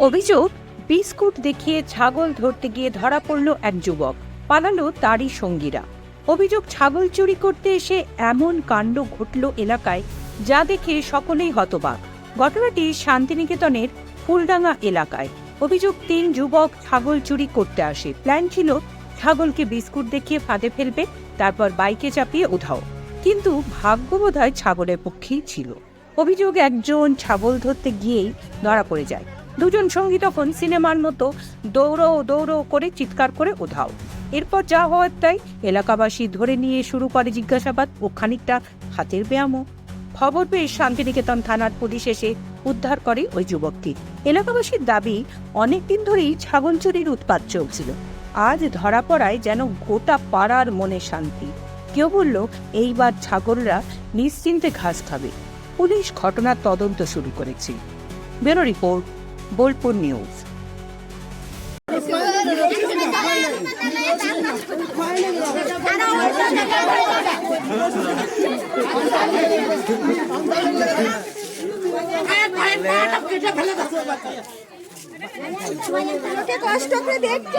অভিযোগ, বিস্কুট দেখিয়ে ছাগল ধরতে গিয়ে ধরা পড়ল এক যুবক। পালালো তারই সঙ্গীরা। অভিযোগ, ছাগল চুরি করতে এসে এমন কাণ্ড ঘটল এলাকায়, যা দেখে সকলেই হতবাক। ঘটনাটি শান্তিনিকেতনের ফুলডাঙ্গা এলাকায়। অভিযোগ, তিন যুবক ছাগল চুরি করতে আসে। প্ল্যান ছিল, ছাগলকে বিস্কুট দেখিয়ে ফাঁদে ফেলবে, তারপর বাইকে চাপিয়ে উধাও। কিন্তু ভাগ্য বোধহয় ছাগলের পক্ষেই ছিল। অভিযোগ, একজন ছাগল ধরতে গিয়েই ধরা পড়ে যায়। দুজন সঙ্গী তখন সিনেমার মতো দৌড়ো দৌড়ো করে চিৎকার করে উধাও। এরপর যা হওয়ার তাই এলাকাবাসী ধরে নিয়ে শুরু করে জিজ্ঞাসাবাদ ও খানিকটা হাতের ব্যায়ামও। খবর পেয়ে শান্তিনিকেতন থানার পুলিশ এসে উদ্ধার করে ওই যুবককে এলাকাবাসীর দাবি অনেকদিন ধরেই ছাগল চুরির উৎপাত চলছিল। আজ ধরা পড়ায় যেন গোটা পাড়ার মনে শান্তি। কেউ বলল এইবার ছাগলরা নিশ্চিন্তে ঘাস খাবে। পুলিশ ঘটনার তদন্ত শুরু করেছে। Bureau report Bolpur news. কষ্ট করে দেখছে।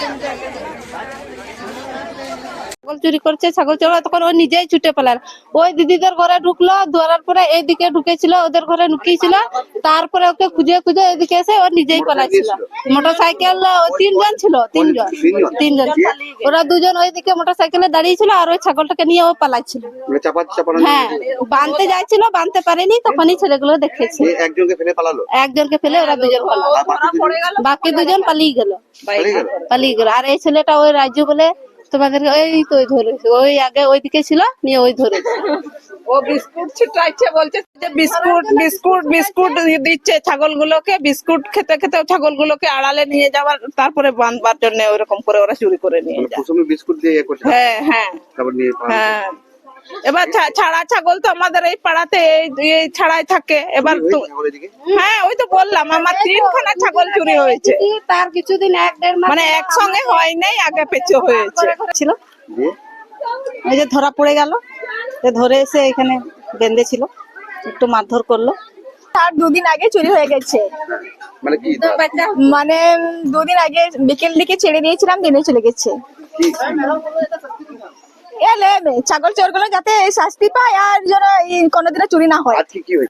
మేడం ছাগল চুরি করছে ছাগল চোর তখন ও নিজেই ছুটে পেলার ওই দিদিদের ঘরে ঢুকলো ধরার পরে এইদিকে ঢুকেছিল ওদের ঘরে ঢুকিয়েছিল তারপরে ওকে খুঁজে খুঁজে এদিকে এসে ও নিজেই পালাইছিল মোটর সাইকেল তিনজন ছিল তিনজন। তিনজন। ওরা দুজন ওইদিকে মোটর সাইকেলে দাঁড়িয়েছিল আর ওই ছাগলটাকে নিয়ে ও পালাইছিল মানে হ্যাঁ বাঁধতে যাচ্ছিল বাঁধতে পারেনি তখনই ছেলেগুলো দেখেছে। একজনকে ফেলে পালালো? একজনকে ফেলে ওরা দুজন পালালো। বাকি দুজন? পালিয়ে গেল। পালিয়ে গেল? আর এই ছেলেটা ওই রাজ্য বলে তোমাদের ওই তো ওই ধরেছে। ওই আগে ওইদিকে ছিল নিয়ে ওই ধরেছে। ও বিস্কুট ছিটাইছে বলছে যে বিস্কুট বিস্কুট বিস্কুট দিচ্ছে ছাগলগুলোকে বিস্কুট খেতে খেতে ছাগলগুলোকে আড়ালে নিয়ে যাওয়ার তারপরে বাঁধবার জন্য ওরকম করে ওরা চুরি করে নিয়ে মানে যায়। প্রথমে বিস্কুট দিয়ে ইয়ে হ্যাঁ হ্যাঁ। তারপর নিয়ে হ্যাঁ। এবার ছাড়া ছাগল তো আমাদের এই পাড়াতে এই- এই ছাড়াই থাকে। এবার? হ্যাঁ ওই তো বললাম আমার তিনখানা ছাগল চুরি হয়েছে। তার কিছুদিন এক দেড় মানে একসঙ্গে হয় নাই আগে পেছে হয়েছে। ছিল ওই যে ধরা পড়ে গেল ধরে এসে এখানে বেঁধেছিল একটু মারধর করল। তার দুদিন আগে চুরি হয়ে গেছে। মানে মানে দুদিন আগে বিকেল দিকে ছেড়ে দিয়েছিলাম দিনে চলে গেছে। এলে ছাগল চোরগুলো যাতে শাস্তি পায় আর যেন কোনোদিনও চুরি না হয়।